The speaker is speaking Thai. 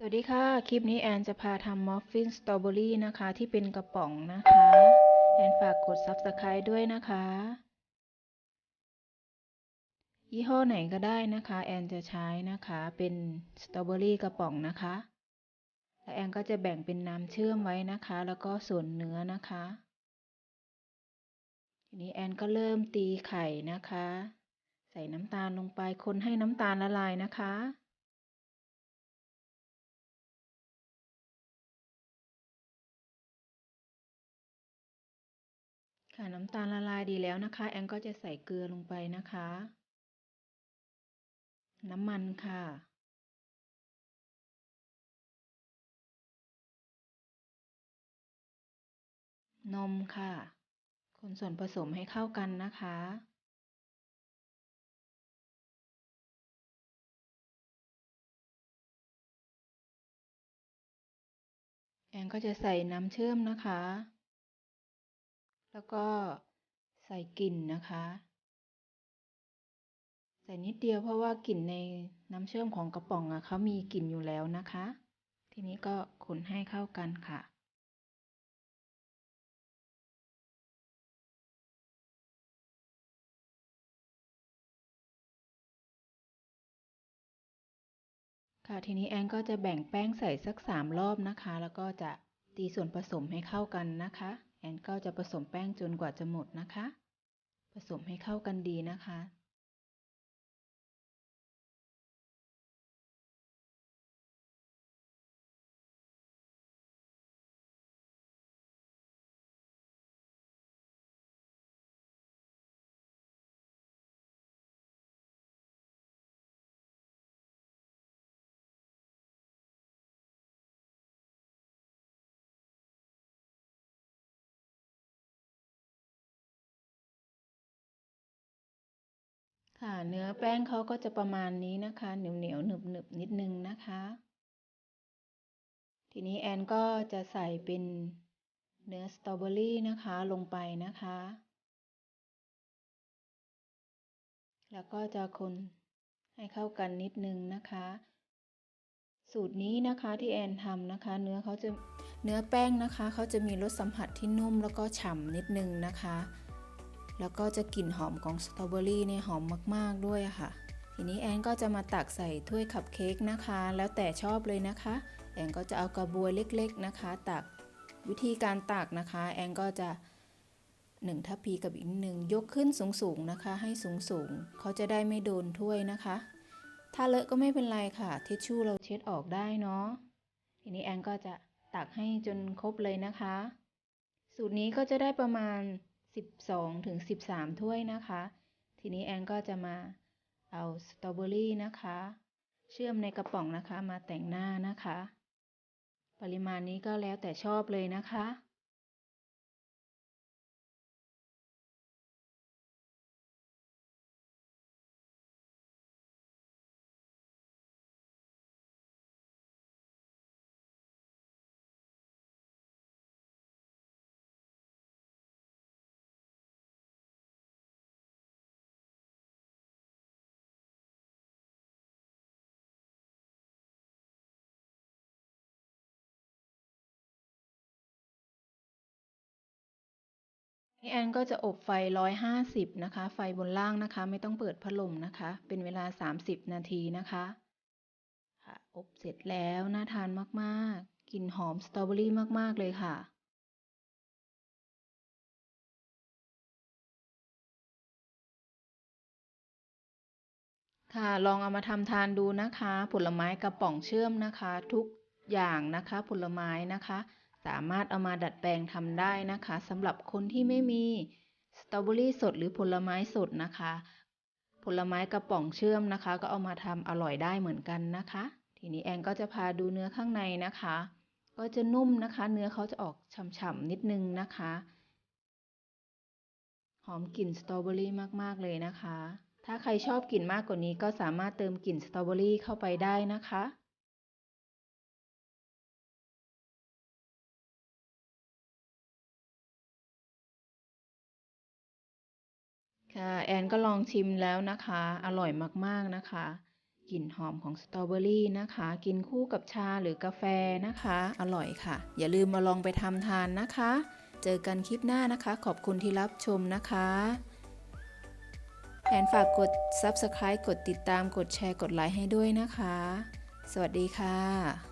สวัสดีค่ะ คลิปนี้แอนจะพาทำมัฟฟินสตรอเบอรี่นะคะ ที่เป็นกระป๋องนะคะ แอนฝากกด Subscribe ด้วยนะคะ ยี่ห้อไหนก็ได้นะคะ แอนจะใช้นะคะเป็นสตรอเบอรี่กระป๋องนะคะและแอนก็จะแบ่งเป็นน้ำเชื่อมไว้นะคะ แล้วก็ส่วนเนื้อนะคะทีนี้แอนก็เริ่มตีไข่นะคะ ใส่น้ำตาลลงไปคนให้น้ำตาลละลายนะคะ ค่ะน้ำตาลละลายดีแล้วนะคะ แอนก็จะใส่เกลือลงไปนะคะ น้ำมันค่ะ นมค่ะ คนส่วนผสมให้เข้ากันนะคะแอนก็จะใส่น้ำเชื่อมนะคะ แล้วก็ใส่กลิ่นนะคะ ใส่นิดเดียวเพราะว่ากลิ่นในน้ำเชื่อมของกระป๋องอะเขามีกลิ่นอยู่แล้วนะคะ ทีนี้ก็คนให้เข้ากันค่ะค่ะทีนี้แอนก็จะแบ่งแป้งใส่สักสามรอบนะคะ แล้วก็จะตีส่วนผสมให้เข้ากันนะคะ แอนก็จะผสมแป้งจนกว่าจะหมดนะคะ ผสมให้เข้ากันดีนะคะ ค่ะ เนื้อแป้งเขาก็จะประมาณนี้นะคะ เหนียวเหนียวหนึบหนึบนิดนึงนะคะ ทีนี้แอนก็จะใส่เป็นเนื้อสตรอเบอรี่นะคะลงไปนะคะ แล้วก็จะคนให้เข้ากันนิดนึงนะคะ สูตรนี้นะคะที่แอนทำนะคะ เนื้อเขาจะเนื้อแป้งนะคะเขาจะมีรสสัมผัสที่นุ่มแล้วก็ฉ่ำนิดนึงนะคะ แล้วก็จะกลิ่นหอมของสตรอเบอรี่เนี่ยหอมมาก ๆ ด้วยค่ะ ทีนี้แอนก็จะมาตักใส่ถ้วยคัพเค้กนะคะ แล้วแต่ชอบเลยนะคะ แอนก็จะเอากระบวยเล็กๆนะคะ ตักวิธีการตักนะคะ แอนก็จะหนึ่งทัพพีกับอีกหนึ่งยกขึ้นสูงๆนะคะ ให้สูงๆเขาจะได้ไม่โดนถ้วยนะคะ ถ้าเลอะก็ไม่เป็นไรค่ะทิชชู่เราเช็ดออกได้เนาะทีนี้แอนก็จะตักให้จนครบเลยนะคะ สูตรนี้ก็จะได้ประมาณ 12ถึง13 ถ้วยนะคะ ทีนี้แอนก็จะมาเอาสตรอเบอรี่นะคะ เชื่อมในกระป๋องนะคะมาแต่งหน้านะคะ ปริมาณนี้ก็แล้วแต่ชอบเลยนะคะ นี่แอนก็จะอบไฟ 150 นะคะ ไฟบนล่างนะคะ ไม่ต้องเปิดพัดลมนะคะ เป็นเวลา 30 นาทีนะคะ ค่ะ อบเสร็จแล้ว น่าทานมากๆ กลิ่นหอมสตรอเบอรี่มาก ๆ เลยค่ะค่ะลองเอามาทำทานดูนะคะ ผลไม้กระป๋องเชื่อมนะคะ ทุกอย่างนะคะ ผลไม้นะคะ สามารถเอามาดัดแปลงทำได้นะคะสำหรับคนที่ไม่มีสตรอเบอรี่สดหรือผลไม้สดนะคะ ผลไม้กระป๋องเชื่อมนะคะ ก็เอามาทำอร่อยได้เหมือนกันนะคะ ทีนี้แอนก็จะพาดูเนื้อข้างในนะคะ ก็จะนุ่มนะคะ เนื้อเขาจะออกฉ่ำๆนิดนึงนะคะ หอมกลิ่นสตรอเบอรี่มากๆเลยนะคะ ถ้าใครชอบกลิ่นมากกว่านี้ก็สามารถเติมกลิ่นสตรอเบอรี่เข้าไปได้นะคะ ค่ะแอนก็ลองชิมแล้วนะคะ อร่อยมากๆนะคะ กลิ่นหอมของสตรอเบอรี่นะคะ กินคู่กับชาหรือกาแฟนะคะ อร่อยค่ะ อย่าลืมมาลองไปทำทานนะคะ เจอกันคลิปหน้านะคะ ขอบคุณที่รับชมนะคะแอนฝากกด Subscribe กดติดตามกดแชร์กดไลค์ให้ด้วยนะคะ สวัสดีค่ะ